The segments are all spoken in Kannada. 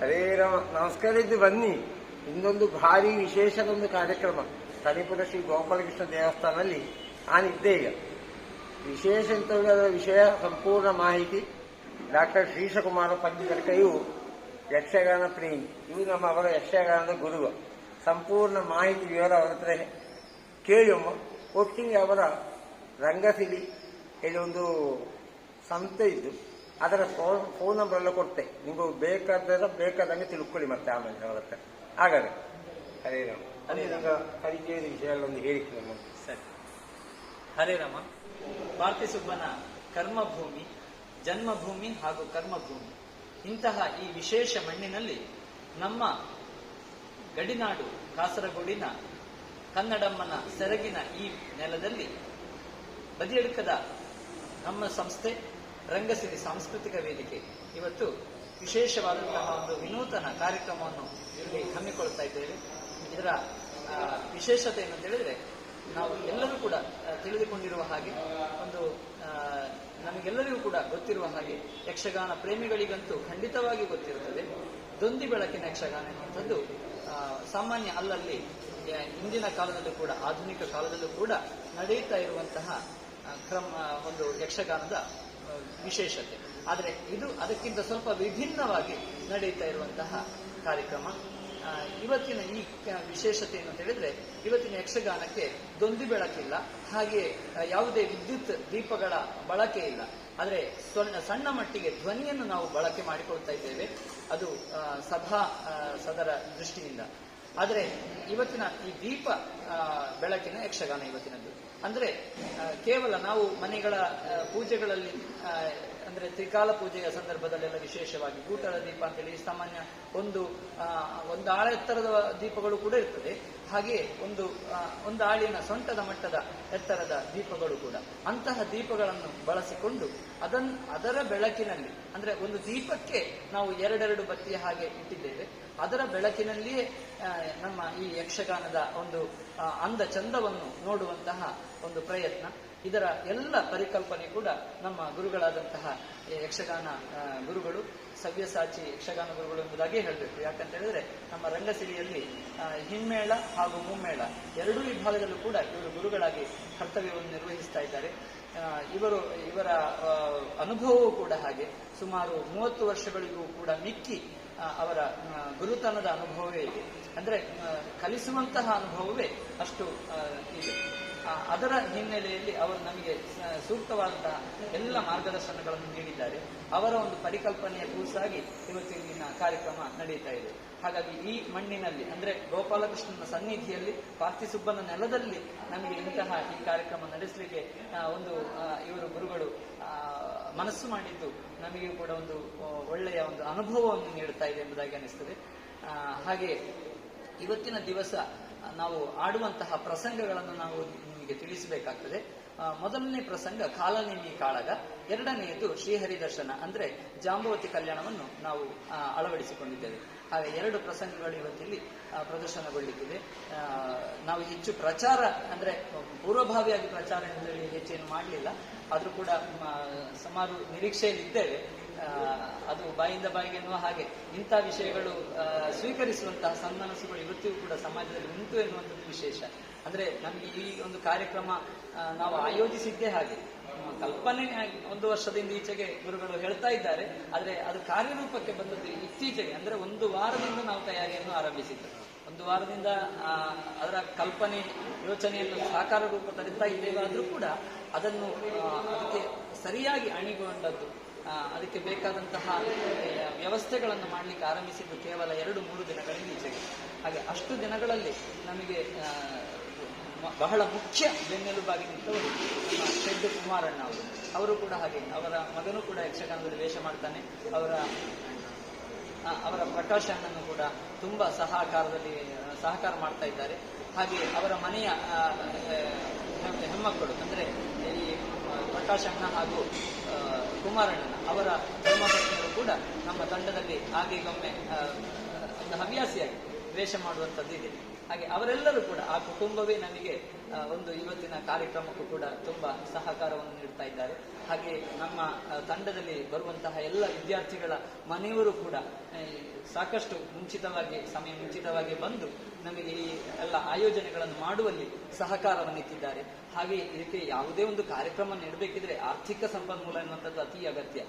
ಹರೇ ರಾಮ, ನಮಸ್ಕಾರ ಇದ್ದು ಬನ್ನಿ. ಇನ್ನೊಂದು ಭಾರಿ ವಿಶೇಷದೊಂದು ಕಾರ್ಯಕ್ರಮ. ಕಣಿಪುರ ಶ್ರೀ ಗೋಪಾಲಕೃಷ್ಣ ದೇವಸ್ಥಾನದಲ್ಲಿ ನಾನಿದ್ದೆ ಈಗ. ವಿಶೇಷ ಅಂತ ಅದರ ವಿಷಯ, ಸಂಪೂರ್ಣ ಮಾಹಿತಿ. ಡಾಕ್ಟರ್ ಶ್ರೀಶಕುಮಾರ ಪಂಡಿತರ ಇವು ಯಕ್ಷಗಾನ ಪ್ರೇಮಿ. ಇವು ನಮ್ಮ ಅವರ ಯಕ್ಷಗಾನದ ಗುರು. ಸಂಪೂರ್ಣ ಮಾಹಿತಿ ವಿವರ ಅವರ ಹತ್ರ ಕೇಳಿ ಒಮ್ಮ. ಒಟ್ಟಿಗೆ ಅವರ ರಂಗಸಿಲಿ. ಇಲ್ಲಿ ಒಂದು ಸಂಸ್ಥೆ ಇದ್ದು. ಅದರ ಫೋನ್ ಫೋನ್ ನಂಬರ್ ಎಲ್ಲ ಕೊಡ್ತೆ. ನಿಮ್ಗೆ ಬೇಕಾದ ಬೇಕಾದಂಗೆ ತಿಳ್ಕೊಳ್ಳಿ ಮತ್ತೆ ಆಮೇಲೆ ಅವರ ಹತ್ರ ಹಾಗಾದ್ರೆ. ಹರೇ ರಾಮ ಅದೇ ನಂಗೆ ಪರಿಚಯದ ವಿಷಯ ಎಲ್ಲ ಒಂದು ಹೇಳಿ ನಮ್ಮ ಸರಿ ಹರೇ ರಾಮ ಕರ್ಮಭೂಮಿ ಜನ್ಮಭೂಮಿ ಹಾಗೂ ಕರ್ಮಭೂಮಿ. ಇಂತಹ ಈ ವಿಶೇಷ ಮಣ್ಣಿನಲ್ಲಿ ನಮ್ಮ ಗಡಿನಾಡು ಕಾಸರಗೋಡಿನ ಕನ್ನಡಮ್ಮನ ಸೆರಗಿನ ಈ ನೆಲದಲ್ಲಿ ಬದಿಯಡ್ಕದ ನಮ್ಮ ಸಂಸ್ಥೆ ರಂಗಸಿರಿ ಸಾಂಸ್ಕೃತಿಕ ವೇದಿಕೆ. ಇವತ್ತು ವಿಶೇಷವಾದಂತಹ ಒಂದು ವಿನೂತನ ಕಾರ್ಯಕ್ರಮವನ್ನು ಇಲ್ಲಿ ಹಮ್ಮಿಕೊಳ್ತಾ ಇದ್ದೇವೆ. ಇದರ ವಿಶೇಷತೆ ಏನಂತ ಹೇಳಿದ್ರೆ, ನಾವು ಎಲ್ಲರೂ ಕೂಡ ತಿಳಿದುಕೊಂಡಿರುವ ಹಾಗೆ, ಒಂದು ನಮಗೆಲ್ಲರಿಗೂ ಕೂಡ ಗೊತ್ತಿರುವ ಹಾಗೆ ಯಕ್ಷಗಾನ ಪ್ರೇಮಿಗಳಿಗಂತೂ ಖಂಡಿತವಾಗಿ ಗೊತ್ತಿರುತ್ತದೆ. ದೊಂದಿ ಬೆಳಕಿನ ಯಕ್ಷಗಾನ ಎನ್ನುವಂಥದ್ದು ಸಾಮಾನ್ಯ ಅಲ್ಲಲ್ಲಿ ಹಿಂದಿನ ಕಾಲದಲ್ಲೂ ಕೂಡ, ಆಧುನಿಕ ಕಾಲದಲ್ಲೂ ಕೂಡ ನಡೆಯುತ್ತಾ ಇರುವಂತಹ ಕ್ರಮ ಒಂದು ಯಕ್ಷಗಾನದ ವಿಶೇಷತೆ. ಆದರೆ ಇದು ಅದಕ್ಕಿಂತ ಸ್ವಲ್ಪ ವಿಭಿನ್ನವಾಗಿ ನಡೀತಾ ಇರುವಂತಹ ಕಾರ್ಯಕ್ರಮ. ಇವತ್ತಿನ ಈ ವಿಶೇಷತೆ ಏನು ಅಂತ ಹೇಳಿದ್ರೆ, ಇವತ್ತಿನ ಯಕ್ಷಗಾನಕ್ಕೆ ದೊಂದಿ ಬೆಳಕಿಲ್ಲ. ಹಾಗೆ ಯಾವುದೇ ವಿದ್ಯುತ್ ದೀಪಗಳ ಬಳಕೆ ಇಲ್ಲ. ಆದರೆ ಸಣ್ಣ ಸಣ್ಣ ಮಟ್ಟಿಗೆ ಧ್ವನಿಯನ್ನು ನಾವು ಬಳಕೆ ಮಾಡಿಕೊಳ್ತಾ ಇದ್ದೇವೆ. ಅದು ಸಭಾ ಸದರ ದೃಷ್ಟಿಯಿಂದ. ಆದರೆ ಇವತ್ತಿನ ಈ ದೀಪ ಬೆಳಕಿನ ಯಕ್ಷಗಾನ ಇವತ್ತಿನದ್ದು. ಅಂದ್ರೆ ಕೇವಲ ನಾವು ಮನೆಗಳ ಪೂಜೆಗಳಲ್ಲಿ ಅಂದ್ರೆ ತ್ರಿಕಾಲ ಪೂಜೆಯ ಸಂದರ್ಭದಲ್ಲೆಲ್ಲ ವಿಶೇಷವಾಗಿ ಗೂಟದ ದೀಪ ಅಂತೇಳಿ ಸಾಮಾನ್ಯ ಒಂದು ಒಂದು ಆಳ ಎತ್ತರದ ದೀಪಗಳು ಕೂಡ ಇರ್ತದೆ. ಹಾಗೆ ಒಂದು ಒಂದು ಆಳಿನ ಸೊಂಟದ ಮಟ್ಟದ ಎತ್ತರದ ದೀಪಗಳು ಕೂಡ. ಅಂತಹ ದೀಪಗಳನ್ನು ಬಳಸಿಕೊಂಡು ಅದನ್, ಅದರ ಬೆಳಕಿನಲ್ಲಿ, ಅಂದ್ರೆ ಒಂದು ದೀಪಕ್ಕೆ ನಾವು ಎರಡೆರಡು ಬತ್ತಿಯ ಹಾಗೆ ಇಟ್ಟಿದ್ದೇವೆ. ಅದರ ಬೆಳಕಿನಲ್ಲಿಯೇ ನಮ್ಮ ಈ ಯಕ್ಷಗಾನದ ಒಂದು ಅಂದ ಚಂದವನ್ನು ನೋಡುವಂತಹ ಒಂದು ಪ್ರಯತ್ನ. ಇದರ ಎಲ್ಲ ಪರಿಕಲ್ಪನೆ ಕೂಡ ನಮ್ಮ ಗುರುಗಳಾದಂತಹ ಯಕ್ಷಗಾನ ಗುರುಗಳು, ಸವ್ಯಸಾಚಿ ಯಕ್ಷಗಾನ ಗುರುಗಳು ಎಂಬುದಾಗಿ ಹೇಳಬೇಕು. ಯಾಕಂತ ಹೇಳಿದ್ರೆ ನಮ್ಮ ರಂಗಸಿರಿಯಲ್ಲಿ ಹಿಮ್ಮೇಳ ಹಾಗೂ ಮುಮ್ಮೇಳ ಎರಡೂ ವಿಭಾಗದಲ್ಲೂ ಕೂಡ ಇವರು ಗುರುಗಳಾಗಿ ಕರ್ತವ್ಯವನ್ನು ನಿರ್ವಹಿಸ್ತಾ ಇದ್ದಾರೆ. ಇವರು, ಇವರ ಅನುಭವವೂ ಕೂಡ ಹಾಗೆ ಸುಮಾರು ಮೂವತ್ತು ವರ್ಷಗಳಿಗೂ ಕೂಡ ಮಿಕ್ಕಿ ಅವರ ಗುರುತನದ ಅನುಭವವೇ ಇದೆ. ಅಂದ್ರೆ ಕಲಿಸುವಂತಹ ಅನುಭವವೇ ಅಷ್ಟು ಇದೆ. ಅದರ ಹಿನ್ನೆಲೆಯಲ್ಲಿ ಅವರು ನಮಗೆ ಸೂಕ್ತವಾದಂತಹ ಎಲ್ಲ ಮಾರ್ಗದರ್ಶನಗಳನ್ನು ನೀಡಿದ್ದಾರೆ. ಅವರ ಒಂದು ಪರಿಕಲ್ಪನೆಯ ಕೂಸಾಗಿ ಇವತ್ತು ಇಲ್ಲಿನ ಕಾರ್ಯಕ್ರಮ ನಡೀತಾ ಇದೆ. ಹಾಗಾಗಿ ಈ ಮಣ್ಣಿನಲ್ಲಿ, ಅಂದ್ರೆ ಗೋಪಾಲಕೃಷ್ಣನ ಸನ್ನಿಧಿಯಲ್ಲಿ ಪಾರ್ಥಿಸುಬ್ಬನ ನೆಲದಲ್ಲಿ ನಮಗೆ ಇಂತಹ ಈ ಕಾರ್ಯಕ್ರಮ ನಡೆಸಲಿಕ್ಕೆ ಒಂದು ಇವರು ಗುರುಗಳು ಮನಸ್ಸು ಮಾಡಿದ್ದು ನಮಗೆ ಕೂಡ ಒಂದು ಒಳ್ಳೆಯ ಒಂದು ಅನುಭವವನ್ನು ನೀಡುತ್ತಾ ಇದೆ ಎಂಬುದಾಗಿ ಅನಿಸ್ತದೆ ಹಾಗೆ ಇವತ್ತಿನ ದಿವಸ ನಾವು ಆಡುವಂತಹ ಪ್ರಸಂಗಗಳನ್ನು ನಾವು ನಿಮಗೆ ತಿಳಿಸಬೇಕಾಗ್ತದೆ. ಮೊದಲನೇ ಪ್ರಸಂಗ ಕಾಲನೇಮಿ ಕಾಳಗ ಎರಡನೆಯದು ಶ್ರೀಹರಿ ದರ್ಶನ ಅಂದ್ರೆ ಜಾಂಬವತಿ ಕಲ್ಯಾಣವನ್ನು ನಾವು ಅಳವಡಿಸಿಕೊಂಡಿದ್ದೇವೆ. ಹಾಗೆ ಎರಡು ಪ್ರಸಂಗಗಳು ಇವತ್ತಿಲ್ಲಿ ಪ್ರದರ್ಶನಗೊಳ್ಳುತ್ತಿದೆ ನಾವು ಹೆಚ್ಚು ಪ್ರಚಾರ ಅಂದ್ರೆ ಪೂರ್ವಭಾವಿಯಾಗಿ ಪ್ರಚಾರ ಎಂದು ಹೆಚ್ಚೇನು ಮಾಡಲಿಲ್ಲ. ಆದರೂ ಕೂಡ ಸುಮಾರು ನಿರೀಕ್ಷೆಯಲ್ಲಿ ಇದ್ದೇವೆ ಆ, ಅದು ಬಾಯಿಂದ ಬಾಯಿಗೆ ಎನ್ನುವ ಹಾಗೆ ಇಂಥ ವಿಷಯಗಳು ಸ್ವೀಕರಿಸುವಂತಹ ಸನ್ಮನಸ್ಸುಗಳು ಇವತ್ತಿಗೂ ಕೂಡ ಸಮಾಜದಲ್ಲಿ ಉಂಟು ಎನ್ನುವಂಥದ್ದು ವಿಶೇಷ. ಅಂದ್ರೆ ನಮಗೆ ಈ ಒಂದು ಕಾರ್ಯಕ್ರಮ ನಾವು ಆಯೋಜಿಸಿದ್ದೇ ಹಾಗೆ. ಕಲ್ಪನೆ ಒಂದು ವರ್ಷದಿಂದ ಈಚೆಗೆ ಗುರುಗಳು ಹೇಳ್ತಾ ಇದ್ದಾರೆ, ಆದ್ರೆ ಅದು ಕಾರ್ಯರೂಪಕ್ಕೆ ಬಂದದ್ದು ಇತ್ತೀಚೆಗೆ, ಅಂದ್ರೆ ಒಂದು ವಾರದಿಂದ ನಾವು ತಯಾರಿಯನ್ನು ಆರಂಭಿಸಿದ್ದು. ಒಂದು ವಾರದಿಂದ ಅದರ ಕಲ್ಪನೆ, ಯೋಚನೆಯನ್ನು ಸಾಕಾರ ರೂಪ ತರಿತಾ ಇದ್ದೇವಾದ್ರೂ ಕೂಡ ಅದನ್ನು ಅದಕ್ಕೆ ಸರಿಯಾಗಿ ಅಣಿಗೊಂಡದ್ದು ಅದಕ್ಕೆ ಬೇಕಾದಂತಹ ವ್ಯವಸ್ಥೆಗಳನ್ನು ಮಾಡಲಿಕ್ಕೆ ಆರಂಭಿಸಿದ್ದು ಕೇವಲ ಎರಡು ಮೂರು ದಿನಗಳಿಂದ ಈಚೆಗೆ. ಹಾಗೆ ಅಷ್ಟು ದಿನಗಳಲ್ಲಿ ನಮಗೆ ಬಹಳ ಮುಖ್ಯ ಬೆನ್ನೆಲುಬಾಗಿ ನಿಂತವರು ನಮ್ಮ ಶೆಡ್ ಕುಮಾರಣ್ಣ ಅವರು. ಅವರು ಕೂಡ ಹಾಗೆ, ಅವರ ಮಗನೂ ಕೂಡ ಯಕ್ಷಗಾನದಲ್ಲಿ ವೇಷ ಮಾಡ್ತಾನೆ. ಅವರ ಅವರ ಪ್ರಕಾಶ ಅಣ್ಣನು ಕೂಡ ತುಂಬಾ ಸಹಕಾರದಲ್ಲಿ, ಸಹಕಾರ ಮಾಡ್ತಾ ಇದ್ದಾರೆ. ಹಾಗೆ ಅವರ ಮನೆಯ ಹೆಮ್ಮಕ್ಕಳು ಅಂದ್ರೆ ಈ ಪ್ರಕಾಶ್ ಅಣ್ಣ ಹಾಗೂ ಆ, ಕುಮಾರಣ್ಣನ ಅವರ ಧರ್ಮಪತ್ನಿಯರು ಕೂಡ ನಮ್ಮ ತಂಡದಲ್ಲಿ ಆಗೀಗೊಮ್ಮೆ ಒಂದು ಹವ್ಯಾಸಿಯಾಗಿ ವೇಷ ಮಾಡುವಂಥದ್ದು ಇದೆ. ಹಾಗೆ ಅವರೆಲ್ಲರೂ ಕೂಡ ಆ ಕುಟುಂಬವೇ ನಮಗೆ ಒಂದು ಇವತ್ತಿನ ಕಾರ್ಯಕ್ರಮಕ್ಕೂ ಕೂಡ ತುಂಬಾ ಸಹಕಾರವನ್ನು ನೀಡ್ತಾ ಇದ್ದಾರೆ. ಹಾಗೆ ನಮ್ಮ ತಂಡದಲ್ಲಿ ಬರುವಂತಹ ಎಲ್ಲ ವಿದ್ಯಾರ್ಥಿಗಳ ಮನೆಯವರು ಕೂಡ ಸಾಕಷ್ಟು ಮುಂಚಿತವಾಗಿ, ಸಮಯ ಮುಂಚಿತವಾಗಿ ಬಂದು ನಮಗೆ ಈ ಎಲ್ಲ ಆಯೋಜನೆಗಳನ್ನು ಮಾಡುವಲ್ಲಿ ಸಹಕಾರವನ್ನು ಇಟ್ಟಿದ್ದಾರೆ ಹಾಗೆ ಇದಕ್ಕೆ ಯಾವುದೇ ಒಂದು ಕಾರ್ಯಕ್ರಮ ನೀಡಬೇಕಿದ್ರೆ ಆರ್ಥಿಕ ಸಂಪನ್ಮೂಲ ಎನ್ನುವಂಥದ್ದು ಅತಿ ಅಗತ್ಯ.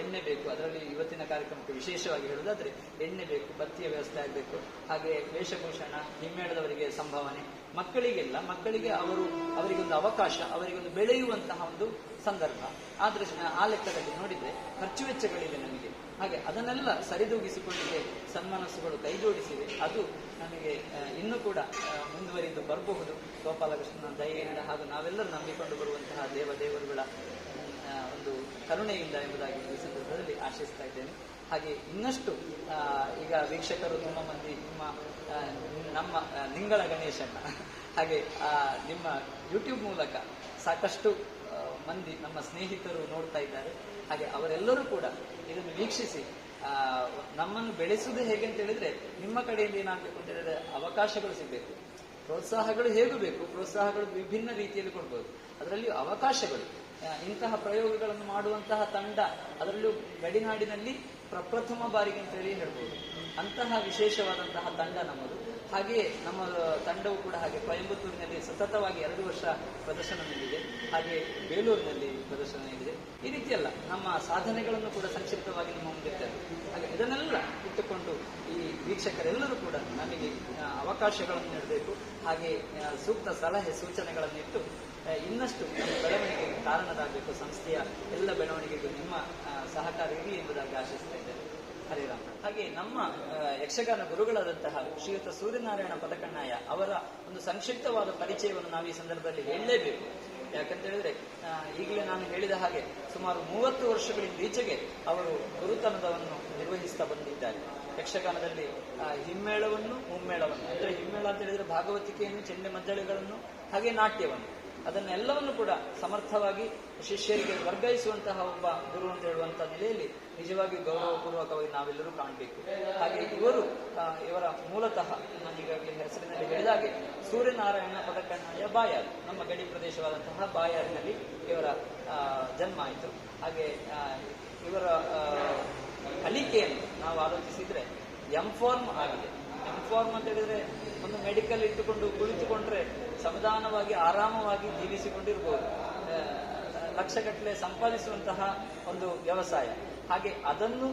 ಎಣ್ಣೆ ಬೇಕು, ಅದರಲ್ಲಿ ಇವತ್ತಿನ ಕಾರ್ಯಕ್ರಮಕ್ಕೆ ವಿಶೇಷವಾಗಿ ಹೇಳುವುದಾದ್ರೆ ಎಣ್ಣೆ ಬೇಕು, ಬತ್ತಿಯ ವ್ಯವಸ್ಥೆ ಆಗಬೇಕು. ಹಾಗೆ ವೇಷಭೂಷಣ ಹಿಮ್ಮೇಳದವರಿಗೆ ಸಂಭಾವನೆ. ಮಕ್ಕಳಿಗೆಲ್ಲ, ಮಕ್ಕಳಿಗೆ ಅವರು, ಅವರಿಗೊಂದು ಅವಕಾಶ, ಅವರಿಗೊಂದು ಬೆಳೆಯುವಂತಹ ಒಂದು ಸಂದರ್ಭ. ಆ ದೃಷ್ಟಿ ಆ ಲೆಕ್ಕದಲ್ಲಿ ನೋಡಿದ್ರೆ ಖರ್ಚು ವೆಚ್ಚಗಳಿವೆ ನಮಗೆ. ಹಾಗೆ ಅದನ್ನೆಲ್ಲ ಸರಿದೂಗಿಸಿಕೊಂಡಿದೆ ಸನ್ಮಾನಸುಗಳು ಕೈಜೋಡಿಸಿವೆ. ಅದು ನಮಗೆ ಇನ್ನೂ ಕೂಡ ಮುಂದುವರಿದು ಬರಬಹುದು. ಗೋಪಾಲಕೃಷ್ಣನ ದಯೆಯಿಂದ ಹಾಗೂ ನಾವೆಲ್ಲರೂ ನಂಬಿಕೊಂಡು ಬರುವಂತಹ ದೇವ ದೇವರುಗಳ ಒಂದು ಕರುಣೆಯಿಂದ ಎಂಬುದಾಗಿ ಈ ಸಂದರ್ಭದಲ್ಲಿ ಆಶಿಸ್ತಾ ಇದ್ದೇನೆ. ಹಾಗೆ ಇನ್ನಷ್ಟು ಈಗ ವೀಕ್ಷಕರು ತುಂಬ ಮಂದಿ, ನಿಮ್ಮ ನಮ್ಮ ನಿಂಗಳ ಗಣೇಶನ ಹಾಗೆ ನಿಮ್ಮ ಯೂಟ್ಯೂಬ್ ಮೂಲಕ ಸಾಕಷ್ಟು ಮಂದಿ ನಮ್ಮ ಸ್ನೇಹಿತರು ನೋಡ್ತಾ ಇದ್ದಾರೆ. ಹಾಗೆ ಅವರೆಲ್ಲರೂ ಕೂಡ ಇದನ್ನು ವೀಕ್ಷಿಸಿ ನಮ್ಮನ್ನು ಬೆಳೆಸುವುದು ಹೇಗೆ ಅಂತ ಹೇಳಿದ್ರೆ, ನಿಮ್ಮ ಕಡೆಯಿಂದ ಏನಾಗಬೇಕು ಅವಕಾಶಗಳು ಸಿಗಬೇಕು. ಪ್ರೋತ್ಸಾಹಗಳು ಹೇಗೂ ಬೇಕು, ಪ್ರೋತ್ಸಾಹಗಳು ವಿಭಿನ್ನ ರೀತಿಯಲ್ಲಿ ಕೊಡ್ಬೋದು. ಅದರಲ್ಲಿ ಅವಕಾಶಗಳು. ಇಂತಹ ಪ್ರಯೋಗಗಳನ್ನು ಮಾಡುವಂತಹ ತಂಡ ಅದರಲ್ಲೂ ಗಡಿನಾಡಿನಲ್ಲಿ ಪ್ರಪ್ರಥಮ ಬಾರಿಗೆ ಅಂತೇಳಿ ಹೇಳ್ಬೋದು. ಅಂತಹ ವಿಶೇಷವಾದಂತಹ ತಂಡ ನಮ್ಮದು. ಹಾಗೆಯೇ ನಮ್ಮ ತಂಡವು ಕೂಡ ಹಾಗೆ ಕೊಯಂಬತ್ತೂರಿನಲ್ಲಿ ಸತತವಾಗಿ ಎರಡು ವರ್ಷ ಪ್ರದರ್ಶನ ನೀಡಿದೆ. ಹಾಗೆ ಬೇಲೂರಿನಲ್ಲಿ ಪ್ರದರ್ಶನ ನೀಡಿದೆ. ಈ ರೀತಿಯಲ್ಲ ನಮ್ಮ ಸಾಧನೆಗಳನ್ನು ಕೂಡ ಸಂಕ್ಷಿಪ್ತವಾಗಿ ನಿಮ್ಮ ಮುಂದೆ ಇರ್ತದೆ ಹಾಗೆ ಇದನ್ನೆಲ್ಲ ಇಟ್ಟುಕೊಂಡು ಈ ವೀಕ್ಷಕರೆಲ್ಲರೂ ಕೂಡ ನಮಗೆ ಅವಕಾಶಗಳನ್ನು ನೀಡಬೇಕು. ಹಾಗೆ ಸೂಕ್ತ ಸಲಹೆ ಸೂಚನೆಗಳನ್ನು ಇಟ್ಟು ಇನ್ನಷ್ಟು ಬೆಳವಣಿಗೆಗೆ ಕಾರಣರಾಗಬೇಕು. ಸಂಸ್ಥೆಯ ಎಲ್ಲ ಬೆಳವಣಿಗೆಗೂ ನಿಮ್ಮ ಸಹಕಾರ ಇರಲಿ ಎಂಬುದಾಗಿ ಆಶಿಸ್ತಾ ಇದ್ದೇನೆ. ಹರಿರಾಮ್ ಹಾಗೆ ನಮ್ಮ ಯಕ್ಷಗಾನ ಗುರುಗಳಾದಂತಹ ಶ್ರೀಯುತ ಸೂರ್ಯನಾರಾಯಣ ಪದಕಣ್ಣಾಯ ಅವರ ಒಂದು ಸಂಕ್ಷಿಪ್ತವಾದ ಪರಿಚಯವನ್ನು ನಾವು ಈ ಸಂದರ್ಭದಲ್ಲಿ ಹೇಳಲೇಬೇಕು. ಯಾಕಂತ ಹೇಳಿದ್ರೆ ಈಗಲೇ ನಾನು ಹೇಳಿದ ಹಾಗೆ ಸುಮಾರು ಮೂವತ್ತು ವರ್ಷಗಳಿಂದೀಚೆಗೆ ಅವರು ಗುರುತನದವನ್ನು ನಿರ್ವಹಿಸ್ತಾ ಬಂದಿದ್ದಾರೆ. ಯಕ್ಷಗಾನದಲ್ಲಿ ಹಿಮ್ಮೇಳವನ್ನು, ಮುಮ್ಮೇಳವನ್ನು, ಅಂದ್ರೆ ಹಿಮ್ಮೇಳ ಅಂತ ಹೇಳಿದ್ರೆ ಭಾಗವತಿಕೆಯನ್ನು, ಚೆಂಡೆ ಮದ್ದಳೆಗಳನ್ನು, ಹಾಗೆ ನಾಟ್ಯವನ್ನು. ಅದನ್ನೆಲ್ಲವನ್ನು ಕೂಡ ಸಮರ್ಥವಾಗಿ ಶಿಷ್ಯರಿಗೆ ವರ್ಗಾಯಿಸುವಂತಹ ಒಬ್ಬ ಗುರು ಅಂತ ಹೇಳುವಂತಹ ನೆಲೆಯಲ್ಲಿ ನಿಜವಾಗಿ ಗೌರವಪೂರ್ವಕವಾಗಿ ನಾವೆಲ್ಲರೂ ಕಾಣಬೇಕು. ಹಾಗೆ ಇವರು ಇವರ ಮೂಲತಃ ನಾನೀಗಾಗಲೇ ಹೆಸರಿನಲ್ಲಿ ಹೇಳಿದಾಗೆ ಸೂರ್ಯನಾರಾಯಣ ಪದಕಣ್ಣಯ್ಯ ಬಾಯಾರ್. ನಮ್ಮ ಗಡಿ ಪ್ರದೇಶವಾದಂತಹ ಬಾಯಾರಿನಲ್ಲಿ ಇವರ ಜನ್ಮ ಆಯಿತು. ಹಾಗೆ ಇವರ ಕಲಿಕೆಯನ್ನು ನಾವು ಆಲೋಚಿಸಿದ್ರೆ ಎಂಫಾರ್ಮ್ ಆಗಿದೆ. ಎಂ ಫಾರ್ಮ್ ಅಂತ ಹೇಳಿದ್ರೆ ಒಂದು ಮೆಡಿಕಲ್ ಇಟ್ಟುಕೊಂಡು ಕುಳಿತುಕೊಂಡ್ರೆ ಸಮಾಧಾನವಾಗಿ ಆರಾಮವಾಗಿ ಜೀವಿಸಿಕೊಂಡಿರ್ಬೋದು. ಲಕ್ಷಗಟ್ಟಲೆ ಸಂಪಾದಿಸುವಂತಹ ಒಂದು ವ್ಯವಸಾಯ. ಹಾಗೆ ಅದನ್ನು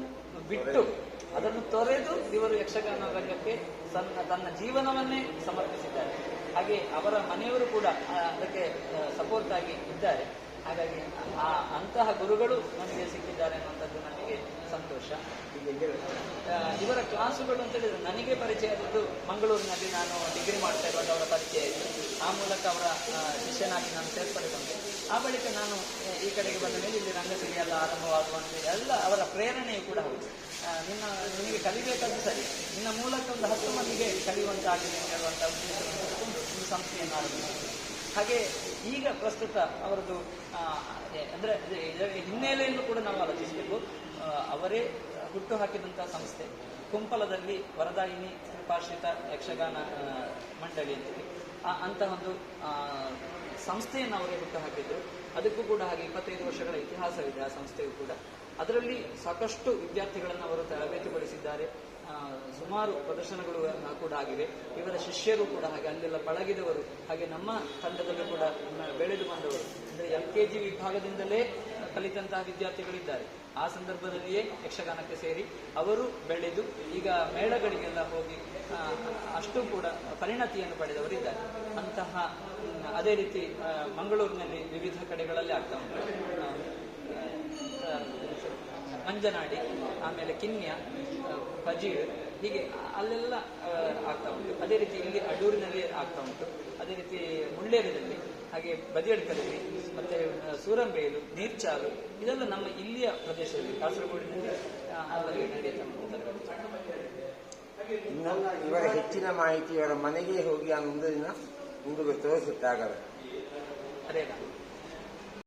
ಬಿಟ್ಟು, ಅದನ್ನು ತೊರೆದು ಇವರು ಯಕ್ಷಗಾನ ರಂಗಕ್ಕೆ ತನ್ನ ಜೀವನವನ್ನೇ ಸಮರ್ಪಿಸಿದ್ದಾರೆ. ಹಾಗೆ ಅವರ ಮನೆಯವರು ಕೂಡ ಅದಕ್ಕೆ ಸಪೋರ್ಟ್ ಆಗಿ ಇದ್ದಾರೆ. ಹಾಗಾಗಿ ಆ ಅಂತಹ ಗುರುಗಳು ನನಗೆ ಸಿಕ್ಕಿದ್ದಾರೆ ಅನ್ನುವಂಥದ್ದು ನನಗೆ ಸಂತೋಷ. ಇವರ ಕ್ಲಾಸುಗಳು ಅಂತ ಹೇಳಿದ್ರೆ ನನಗೆ ಪರಿಚಯ ಆದದ್ದು ಮಂಗಳೂರಿನಲ್ಲಿ ನಾನು ಡಿಗ್ರಿ ಮಾಡ್ತಾ ಇರುವಾಗ ಅವರ ಪರಿಚಯ ಆಯಿತು. ಆ ಮೂಲಕ ಅವರ ಶಿಷ್ಯನಾಗಿ ನಾನು ಸೇರ್ಪಡೆಗೊಂಡೆ. ಆ ಬಳಿಕ ನಾನು ಈ ಕಡೆಗೆ ಬಂದ ಮೇಲೆ ಇಲ್ಲಿ ರಂಗಸಿರಿ ಎಲ್ಲ ಆರಂಭವಾಗುವಂತೆ ಎಲ್ಲ ಅವರ ಪ್ರೇರಣೆಯು ಕೂಡ ಹೌದು. ನಿನ್ನ, ನಿನಗೆ ಕಲಿಬೇಕಾದ್ದು ಸರಿ. ನಿನ್ನ ಮೂಲಕ ಒಂದು ಹತ್ತು ಮಂದಿಗೆ ಕಲಿಯುವಂತಾಗಿದೆ ಹೇಳುವಂಥ ಉದ್ದೇಶವನ್ನು ಇಟ್ಟುಕೊಂಡು ಒಂದು ಸಂಸ್ಥೆಯನ್ನು ಆರಂಭಿಸಿದೆ. ಹಾಗೆ ಈಗ ಪ್ರಸ್ತುತ ಅವರದ್ದು ಅಂದ್ರೆ ಹಿನ್ನೆಲೆಯನ್ನು ಕೂಡ ನಾವು ಆಲೋಚಿಸಬೇಕು. ಅವರೇ ಹುಟ್ಟು ಹಾಕಿದಂತಹ ಸಂಸ್ಥೆ. ಕುಂಪಲದಲ್ಲಿ ವರದಾಯಿನಿ ಕೃಪಾಶ್ರಿತ ಯಕ್ಷಗಾನ ಮಂಡಳಿ ಅಂತೇಳಿ. ಅಂತಹ ಒಂದು ಸಂಸ್ಥೆಯನ್ನು ಅವರೇ ಹುಟ್ಟು ಹಾಕಿದ್ರು ಅದಕ್ಕೂ ಕೂಡ ಹಾಗೆ ಇಪ್ಪತ್ತೈದು ವರ್ಷಗಳ ಇತಿಹಾಸವಿದೆ ಆ ಸಂಸ್ಥೆಯು ಕೂಡ. ಅದರಲ್ಲಿ ಸಾಕಷ್ಟು ವಿದ್ಯಾರ್ಥಿಗಳನ್ನು ಅವರು ತರಬೇತಿಗೊಳಿಸಿದ್ದಾರೆ ಸುಮಾರು ಪ್ರದರ್ಶನಗಳು ಕೂಡ ಆಗಿವೆ. ಇವರ ಶಿಷ್ಯರು ಕೂಡ ಹಾಗೆ ಅಲ್ಲೆಲ್ಲ ಪಳಗಿದವರು, ಹಾಗೆ ನಮ್ಮ ತಂಡದಲ್ಲೂ ಕೂಡ ಬೆಳೆದು ಬಂದವರು. ಅಂದ್ರೆ ಎಲ್ ಕೆ ಜಿ ವಿಭಾಗದಿಂದಲೇ ಕಲಿತಂತಹ ವಿದ್ಯಾರ್ಥಿಗಳಿದ್ದಾರೆ. ಆ ಸಂದರ್ಭದಲ್ಲಿಯೇ ಯಕ್ಷಗಾನಕ್ಕೆ ಸೇರಿ ಅವರು ಬೆಳೆದು ಈಗ ಮೇಳಗಳಿಗೆಲ್ಲ ಹೋಗಿ ಅಷ್ಟು ಕೂಡ ಪರಿಣತಿಯನ್ನು ಪಡೆದವರಿದ್ದಾರೆ. ಅಂತಹ ಅದೇ ರೀತಿ ಮಂಗಳೂರಿನಲ್ಲಿ ವಿವಿಧ ಕಡೆಗಳಲ್ಲಿ ಆಗ್ತಾ ಉಂಟು. ಮಂಜನಾಡಿ ಆಮೇಲೆ ಕಿನ್ಯ ಆ, ಪಜೀರ್ ಹೀಗೆ ಅಲ್ಲೆಲ್ಲ ಆಗ್ತಾ ಉಂಟು. ಅದೇ ರೀತಿ ಇಲ್ಲಿ ಅಡೂರಿನಲ್ಲಿ ಆಗ್ತಾ ಉಂಟು. ಅದೇ ರೀತಿ ಮುಳ್ಳೇರಿನಲ್ಲಿ ಹಾಗೆ ಬದಿಯಡ್ಕದಲ್ಲಿ ಮತ್ತೆ ಸೂರಂಬೇಲು ನೀರ್ಚಾಲು ಇದೆಲ್ಲ ನಮ್ಮ ಇಲ್ಲಿಯ ಪ್ರದೇಶದಲ್ಲಿ ಕಾಸರಗೋಡಿನಲ್ಲಿ ನಡೆಯುತ್ತಾ ಇವರ ಹೆಚ್ಚಿನ ಮಾಹಿತಿ ಇವರ ಮನೆಗೆ ಹೋಗಿ ಆ ಮುಂದಿನ ಮುಂದೆ ತೋರಿಸುತ್ತಾಗಲ್ಲ. ಅದೇ